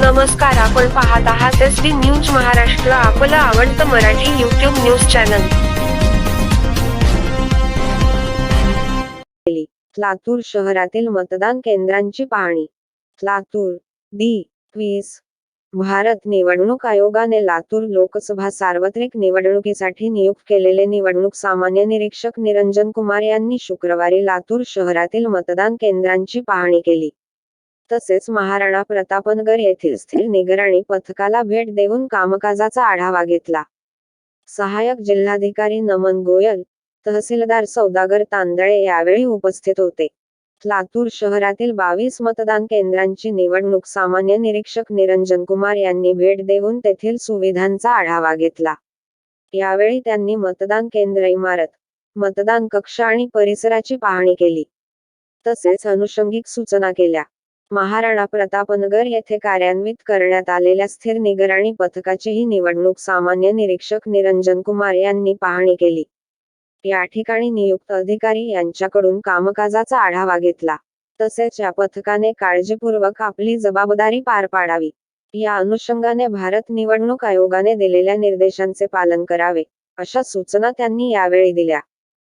नमस्कार आपण पाहत आहात एस डी न्यूज महाराष्ट्र आपलं आवडतं Marathi YouTube news channel. Latur शहरातील मतदान केंद्रांची पाहणी. लातूर दी वीस भारत निवडणूक आयोगाने लातूर लोकसभा सार्वत्रिक निवडणुकीसाठी नियुक्त केलेले निवडणूक सामान्य निरीक्षक निरंजन कुमार यांनी शुक्रवारी लातूर शहरातील मतदान केंद्रांची पाहणी केली. तसेच महाराणा प्रतापनगर येथील स्थिर निगराणी पथकाला भेट देऊन कामकाजाचा आढावा घेतला. सहाय्यक जिल्हाधिकारी नमन गोयल तहसीलदार सौदागर तांदळे यावेळी उपस्थित होते. लातूर शहरातील बावीस मतदान केंद्रांची निवडणूक सामान्य निरीक्षक निरंजन कुमार यांनी भेट देऊन तेथील सुविधांचा आढावा घेतला. यावेळी त्यांनी मतदान केंद्र इमारत मतदान कक्ष आणि परिसराची पाहणी केली. तसेच अनुषंगिक सूचना केल्या. महाराणा प्रतापनगर येथे कार्यान्वित करण्यात आलेल्या स्थिर निगराणी पथकाचीही निवडणूक सामान्य निरीक्षक निरंजन कुमार यांनी पाहणी केली. या ठिकाणी नियुक्त अधिकारी यांच्याकडून कामकाजाचा आढावा घेतला. तसेच या पथकाने काळजीपूर्वक आपली जबाबदारी पार पाडावी. या अनुषंगाने भारत निवडणूक आयोगाने दिलेल्या निर्देशांचे पालन करावे अशा सूचना त्यांनी यावेळी दिल्या.